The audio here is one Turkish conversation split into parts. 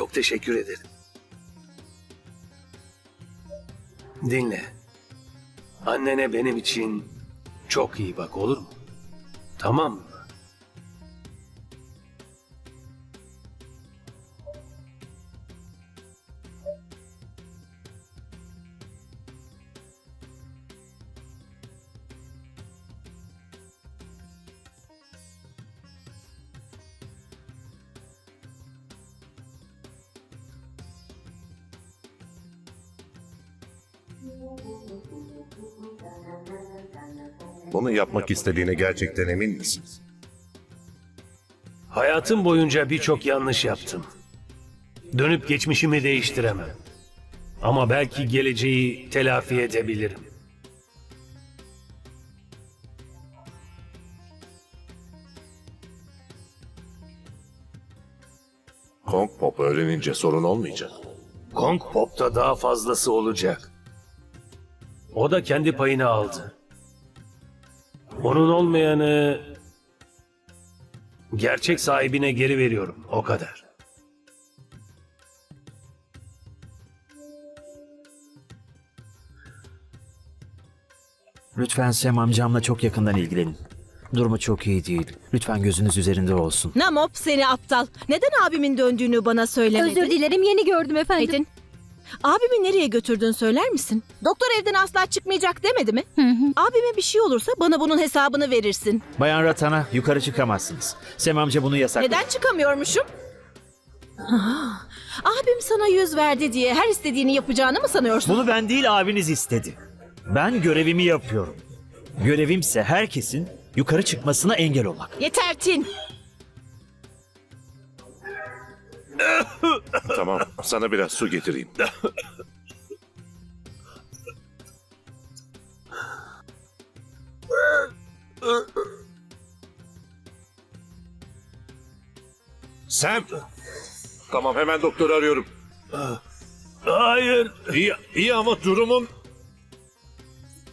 Çok teşekkür ederim. Dinle. Annene benim için çok iyi bak olur mu? Tamam mı? Bunu yapmak istediğine gerçekten emin misin? Hayatım boyunca birçok yanlış yaptım. Dönüp geçmişimi değiştiremem. Ama belki geleceği telafi edebilirim. Kong Pop öğrenince sorun olmayacak. Kong Pop'ta daha fazlası olacak. O da kendi payını aldı. Onun olmayanı gerçek sahibine geri veriyorum. O kadar. Lütfen Sam amcamla çok yakından ilgilenin. Durumu çok iyi değil. Lütfen gözünüz üzerinde olsun. Namop seni aptal. Neden abimin döndüğünü bana söylemedin? Özür dilerim yeni gördüm efendim. Metin, abimi nereye götürdün söyler misin? Doktor evden asla çıkmayacak demedi mi? Hı hı. Abime bir şey olursa bana bunun hesabını verirsin. Bayan Ratana yukarı çıkamazsınız. Sam amca bunu yasakladı. Neden çıkamıyormuşum? Ah, Abim sana yüz verdi diye her istediğini yapacağını mı sanıyorsun? Bunu ben değil abiniz istedi. Ben görevimi yapıyorum. Görevimse herkesin yukarı çıkmasına engel olmak. Yeter Tin. Tamam, sana biraz su getireyim. Sam! Tamam, hemen doktoru arıyorum. Hayır. İyi, iyi ama durumum...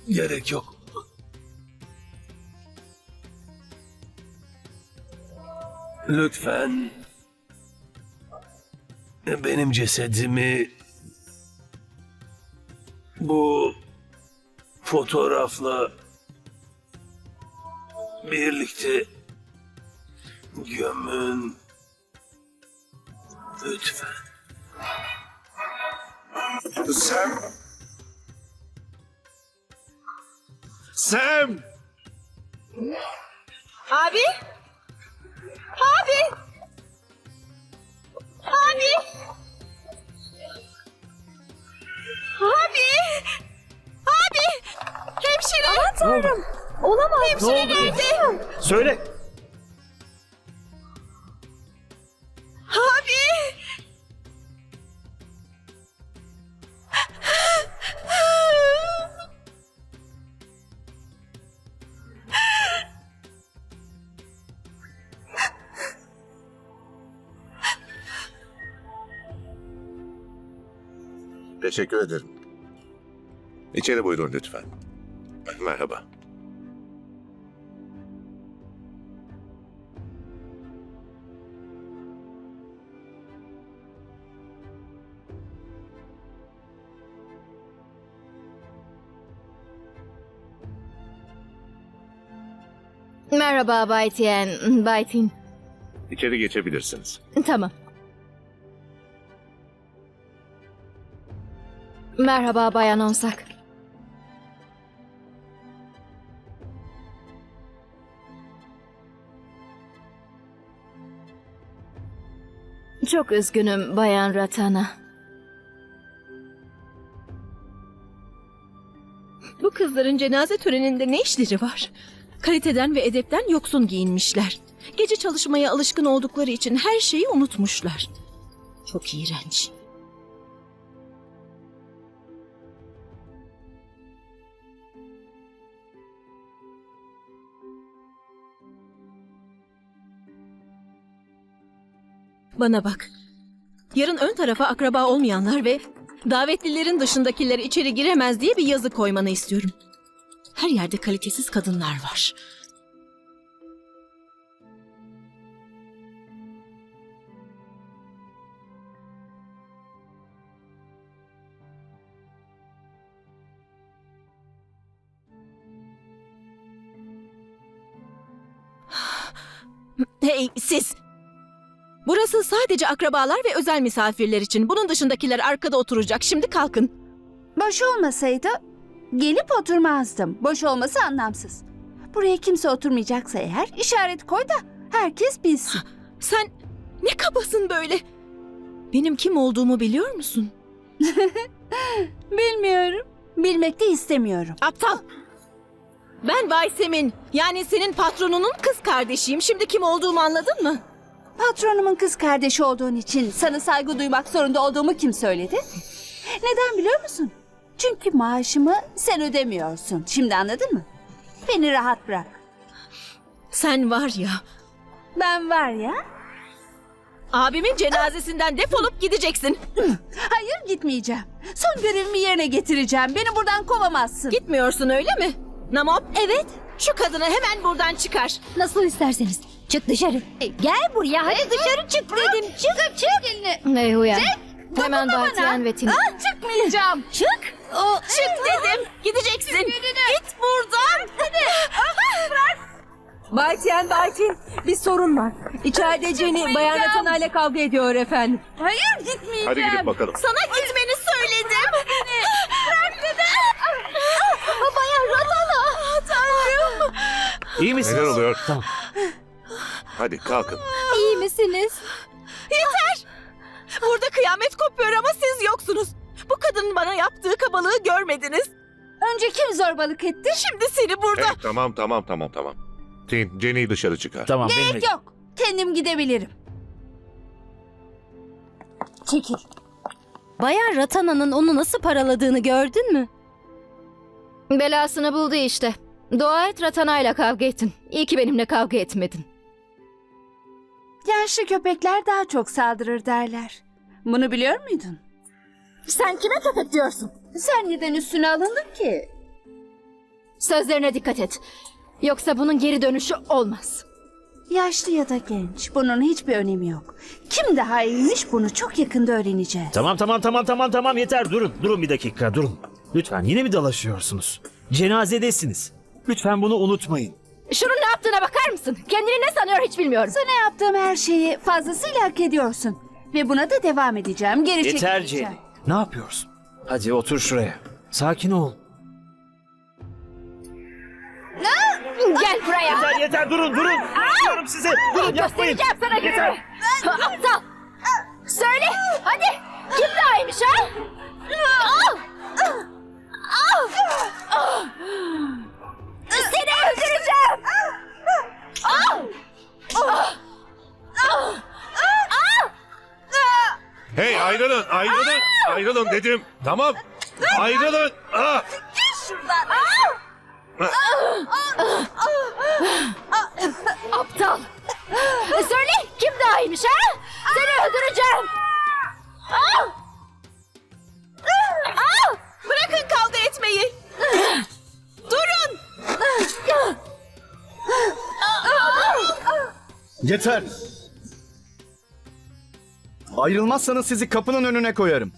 Gerek yok. Lütfen benim cesedimi bu fotoğrafla birlikte gömün. Lütfen. Sam! Sam! Abi? Abi? Abi? Abi? Abi? Hemşire! Aman tanrım! Olamaz. Hemşire nerede? Söyle. Abi! Teşekkür ederim. İçeri buyurun lütfen. Merhaba. Merhaba Bay Tien. Bay Tin. İçeri geçebilirsiniz. Tamam. Merhaba Bayan Onsak. Çok üzgünüm Bayan Ratana. Bu kızların cenaze töreninde ne işleri var? Kaliteden ve edepten yoksun giyinmişler. Gece çalışmaya alışkın oldukları için her şeyi unutmuşlar. Çok iğrenç. Bana bak. Yarın ön tarafa akraba olmayanlar ve davetlilerin dışındakiler içeri giremez diye bir yazı koymanı istiyorum. Her yerde kalitesiz kadınlar var. Hey siz! Burası sadece akrabalar ve özel misafirler için. Bunun dışındakiler arkada oturacak. Şimdi kalkın. Boş olmasaydı gelip oturmazdım. Boş olması anlamsız. Buraya kimse oturmayacaksa eğer işaret koy da herkes bilsin. Sen ne kabasın böyle? Benim kim olduğumu biliyor musun? Bilmiyorum. Bilmek de istemiyorum. Aptal! Ben Baysem'in yani senin patronunun kız kardeşiyim. Şimdi kim olduğumu anladın mı? Patronumun kız kardeşi olduğun için sana saygı duymak zorunda olduğumu kim söyledi? Neden biliyor musun? Çünkü maaşımı sen ödemiyorsun. Şimdi anladın mı? Beni rahat bırak. Sen var ya Ben var ya. abimin cenazesinden defolup gideceksin. Hayır gitmeyeceğim. Son görevimi yerine getireceğim. Beni buradan kovamazsın. Gitmiyorsun öyle mi? Namop? Evet. Şu kadını hemen buradan çıkar. Nasıl isterseniz. Çık dışarı. Gel buraya hadi dışarı çık dedim. Çık çık. elini. Uyan. Hemen Bay Tian ve Tina. Ah, çıkmayacağım. Çık. O, Çık dedim. Gideceksin. Git buradan. Bay Tien, Bay Tien, bir sorun var. İçeride Jenny Bayan Ratana ile kavga ediyor efendim. Hayır gitmeyeceğim. Hadi gidip bakalım. Sana gitmeni söyledim. Bırak dedim. Bayan Ratana. Tanrım. İyi misiniz? Neler oluyor? Tamam. Hadi kalkın. İyi misiniz? Yeter. Burada kıyamet kopuyor ama siz yoksunuz. Bu kadının bana yaptığı kabalığı görmediniz. Önce kim zorbalık etti? Şimdi seni burada... Hey, tamam tamam tamam tamam. Tin, Jenny'i dışarı çıkar. Tamam benimle. Gerek yok. Kendim gidebilirim. Çekil. Bayan Ratana'nın onu nasıl paraladığını gördün mü? Belasını buldu işte. Dua et Ratana'yla kavga ettin. İyi ki benimle kavga etmedin. Yaşlı köpekler daha çok saldırır derler. Bunu biliyor muydun? Sen kime köpek diyorsun? Sen neden üstüne alındın ki? Sözlerine dikkat et. Yoksa bunun geri dönüşü olmaz. Yaşlı ya da genç bunun hiçbir önemi yok. Kim daha iyiymiş bunu çok yakında öğreneceğiz. Tamam tamam tamam tamam tamam yeter durun. Durun bir dakika durun. Lütfen yine mi dalaşıyorsunuz? Cenazedesiniz. Lütfen bunu unutmayın. Şunun ne yaptığına bakar mısın? Kendini ne sanıyor hiç bilmiyorum. Sana yaptığım her şeyi fazlasıyla hak ediyorsun. Ve buna da devam edeceğim. Geri Yeter çekileceğim. Jenny. Ne yapıyorsun? Hadi otur şuraya. Sakin ol. Gel buraya. Yeter yeter durun durun. Diyorum size. Durun yapmayın. Göstereceğim sana gününü. Yeter. Aptal. Söyle hadi. Kim daha iyiymiş ha? Al. Ayrılın ayrılın. Ayrılın dedim. Tamam. Ayrılın. Ah! Aptal. Söyle kim daha iyiymiş ha? Seni öldüreceğim. Al. Al. Bırakın kavga etmeyi. Durun. Yeter. Ayrılmazsanız sizi kapının önüne koyarım.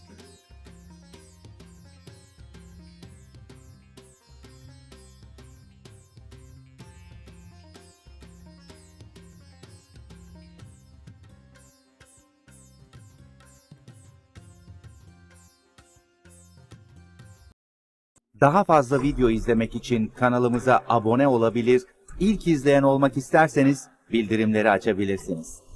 Daha fazla video izlemek için kanalımıza abone olabilir, ilk izleyen olmak isterseniz bildirimleri açabilirsiniz.